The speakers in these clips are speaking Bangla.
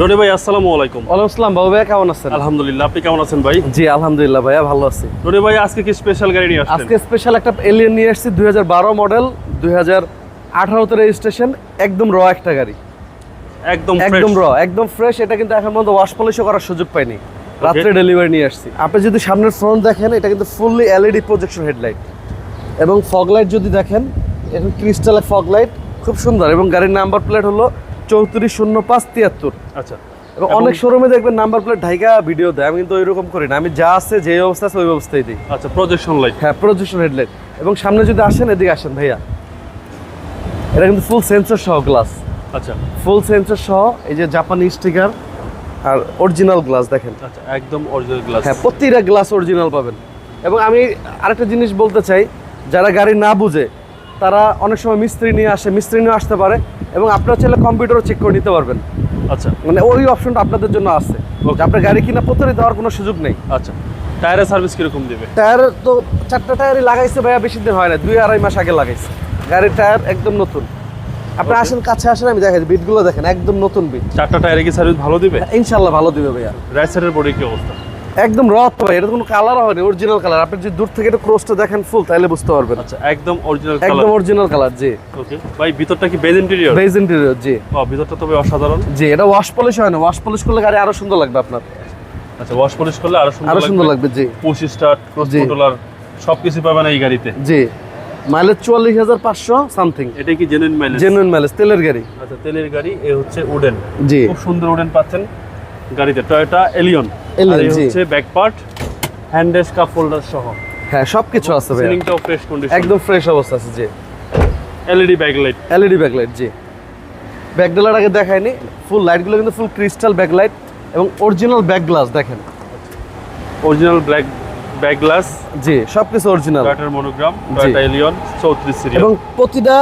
রনি ভাই আসসালামু আলাইকুম। ওয়ালাইকুম আসসালাম বাবু ভাইয়া কেমন আছেন? আলহামদুলিল্লাহ আপনি কেমন আছেন ভাই? জি আলহামদুলিল্লাহ ভাইয়া ভালো আছি। রনি ভাই আজকে কি স্পেশাল গাড়ি নিয়ে আসছেন? আজকে স্পেশাল একটা এলিয়ন নিয়ে এসেছি দুই মডেল দুই হাজার আঠারোতে রেজিস্ট্রেশন একদম র একটা গাড়ি। একদম একদম র একদম ফ্রেশ এটা কিন্তু এখন পর্যন্ত ওয়াশ পলিশও করার সুযোগ পাইনি। রাত্রে ডেলিভারি নিয়ে আসছি। আপনি যদি সামনের ফ্রন্ট দেখেন এটা কিন্তু ফুললি এলইডি প্রজেকশন হেডলাইট এবং ফগ লাইট যদি দেখেন এখন ক্রিস্টালের ফগ লাইট খুব সুন্দর। এবং গাড়ির নাম্বার প্লেট হলো চৌত্রিশ শূন্য পাঁচ তিয়াত্তর। আচ্ছা। এবং অনেক শোরুমে দেখবেন নাম্বার প্লেট ঢাইকা ভিডিও দেয় আমি কিন্তু ওইরকম করি না। আমি যা আছে যে অবস্থা আছে ওই অবস্থায় দিই। আচ্ছা প্রজেকশন লাইট হ্যাঁ প্রজেকশন হেডলাইট এবং সামনে যদি আসেন এদিকে আসেন ভাইয়া। এটা কিন্তু ফুল সেন্সর সহ গ্লাস আচ্ছা। ফুল সেন্সর সহ এই যে জাপানি স্টিকার আর অরিজিনাল গ্লাস দেখেন। আচ্ছা একদম অরিজিনাল গ্লাস হ্যাঁ প্রতিটা গ্লাস অরিজিনাল পাবেন। এবং আমি আরেকটা জিনিস বলতে চাই যারা গাড়ি না বুঝে তারা অনেক সময় মিস্ত্রি নিয়ে আসে মিস্ত্রি নিয়ে আসতে পারে এবং আপনারা চাইলে কম্পিউটারও চেক করে নিতে পারবেন। আচ্ছা। মানে ওই অপশনটা আপনাদের জন্য আছে। আপনার গাড়ি কিনা প্রতারিত হওয়ার কোনো সুযোগ নেই। আচ্ছা। টায়ারের সার্ভিস কীরকম দিবে? টায়ার তো চারটা টায়ারই লাগাইছে ভাইয়া বেশি দিন হয় না দুই আড়াই মাস আগে লাগাইছে। গাড়ির টায়ার একদম নতুন। আপনি আসেন কাছে আসেন আমি দেখাই বিটগুলো দেখেন একদম নতুন বিট চারটা টায়ারে কি সার্ভিস ভালো দিবে? ইনশাল্লাহ ভালো দিবে ভাইয়া। রাইট সাইডের বডি কি অবস্থা? একদম রথ ভাই এটা কোনো কালার হয়নি অরিজিনাল কালার আপনি যদি দূর থেকে একটু ক্রোসটা দেখেন ফুল তাহলে বুঝতে পারবেন। আচ্ছা একদম অরিজিনাল একদম কালার অরিজিনাল কালার জি। ওকে ভাই ভিতরটা কি বেজ ইন্টেরিয়র বেজ ইন্টেরিয়র জি। ও ভিতরটা তবে অসাধারণ। জি এটা ওয়াশ পলিশ হয় না। ওয়াশ পলিশ করলে গাড়ি আরও সুন্দর লাগবে আপনার। আচ্ছা ওয়াশ পলিশ করলে আরও সুন্দর আরও সুন্দর লাগবে জি। Push start cruise. কন্ট্রোলার সবকিছু পাবেন এই গাড়িতে। জি। মাইলেজ চুয়াল্লিশ হাজার পাঁচশো সামথিং এটা কি জেনুইন মাইলেজ জেনুইন মাইলেজ তেলের গাড়ি। আচ্ছা তেলের গাড়ি এ হচ্ছে উডেন জি। খুব সুন্দর উডেন পাচ্ছেন গাড়িতে টয়োটা এলিয়ন আর এই হচ্ছে back part hand cup holder সহ। হ্যাঁ সব কিছু আছে ভাইয়া। সিলিংটাও ফ্রেশ কন্ডিশন একদম ফ্রেশ অবস্থা আছে জি। এলইডি ব্যাকলাইট এলইডি ব্যাকলাইট জি। ব্যাকডালার আগে দেখায়নি ফুল লাইটগুলো কিন্তু ফুল ক্রিস্টাল ব্যাকলাইট এবং অরিজিনাল ব্যাক গ্লাস দেখেন। অরিজিনাল ব্ল্যাক ব্যাক গ্লাস জি সব কিছু অরিজিনাল টয়োটার মনোগ্রাম টয়োটা এলিয়ন 34 সিরিয়াল এবং প্রতিটা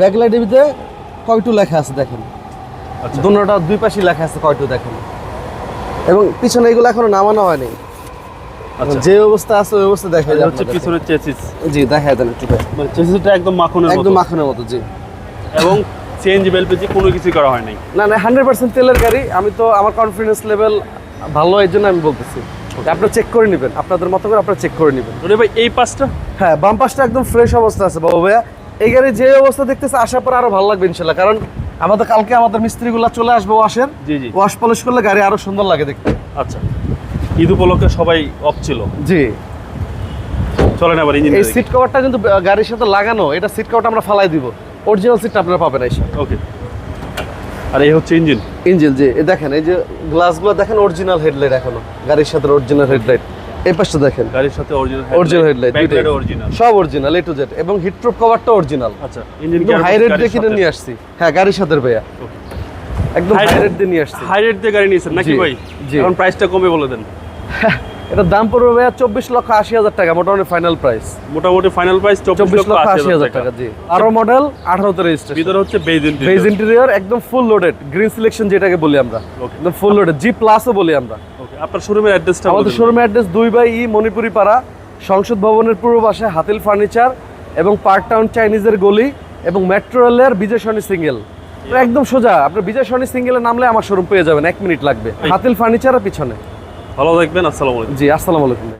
ব্যাকলাইটের ভিতরে কয়টু লেখা আছে দেখেন। আচ্ছা। দুটোটা দুই পাশে লেখা আছে কয়টু দেখেন। এবং পিছনে এগুলো এখনও নামানো হয়নি। আচ্ছা। যে অবস্থা আছে ওই অবস্থা দেখা যায় হচ্ছে। পিছনের চেসিস। জি দেখা দেন একটু মানে চেসিসটা একদম মাখনের একদম মাখনের মতো জি। এবং চেঞ্জ বেলপেজি কোনো কিছু করা হয় নাই। না না হান্ড্রেড পার্সেন্ট তেলের গাড়ি। আমি তো আমার কনফিডেন্স লেভেল ভালো এই জন্য আমি বলতেছি। আপনারা চেক করে নেবেন। আপনাদের মতো করে আপনারা চেক করে নেবেন। ভাই এই পাঁচটা হ্যাঁ বাম পাশটা একদম ফ্রেশ অবস্থা আছে বাবু ভাইয়া। এই গাড়ি যে অবস্থা দেখতেছে আসার পর আরও ভালো লাগবে ইনশাল্লাহ। কারণ আমাদের কালকে আমাদের মিস্ত্রিগুলো চলে আসবে ওয়াশের। জি জি। ওয়াশ পলিশ করলে গাড়ি আরও সুন্দর লাগে দেখতে। আচ্ছা। ঈদ উপলক্ষে সবাই অফ ছিল। জি। চলেন আবার ইঞ্জিন এই সিট কভারটা কিন্তু গাড়ির সাথে লাগানো এটা সিট কভারটা আমরা ফালাই দিব। অরিজিনাল সিটটা আপনারা পাবেন এসে। ওকে। আর এই হচ্ছে ইঞ্জিন। ইঞ্জিন জি। এই দেখেন এই যে গ্লাসগুলো দেখেন অরিজিনাল হেডলাইট এখনও। গাড়ির সাথে অরিজিনাল হেডলাইট এই পাশটা দেখেন। গাড়ির সাথে অরিজিনাল অরিজিনাল হেডলাইট অরিজিনাল সব অরিজিনাল এ টু জেড এবং হিটপ্রুফ কভারটা অরিজিনাল আচ্ছা ইঞ্জিন হাই রেট দিয়ে কিনে নিয়ে আসছি। হ্যাঁ গাড়ির সাথে ভাইয়া। একদম হাই রেট দিয়ে নিয়ে আসছি। হাই রেট দিয়ে গাড়ি নিয়েছেন নাকি ভাই। এখন প্রাইসটা কমে বলে দেন। এটার দাম পড়বে ভাইয়া চব্বিশ লক্ষ আশি হাজার টাকা মোটামুটি ফাইনাল প্রাইস মোটামুটি ফাইনাল প্রাইস চব্বিশ লক্ষ আশি হাজার টাকা। জি। আরও মডেল আঠারোতে রেজিস্ট্রেশন ভিতরে হচ্ছে বেজ বেজ ইন্টেরিয়র একদম ফুল লোডেড গ্রিন সিলেকশন যেটাকে বলি আমরা. একদম ফুল লোডেড জি প্লাসও বলি আমরা। আপনার শোরুমের অ্যাড্রেসটা আমাদের শোরুমের অ্যাড্রেস দুই বাই ই মণিপুরি পাড়া সংসদ ভবনের পূর্ব পাশে হাতিল ফার্নিচার এবং পার্ক টাউন চাইনিজের গলি এবং মেট্রো রেলের বিজয় সনি সিঙ্গেল। একদম সোজা আপনার বিজয় সনি সিঙ্গেলে নামলে আমার শোরুম পেয়ে যাবেন এক মিনিট লাগবে। হাতিল ফার্নিচারের পিছনে। ভালো থাকবেন আসসালামু আলাইকুম। জি আসসালামু আলাইকুম।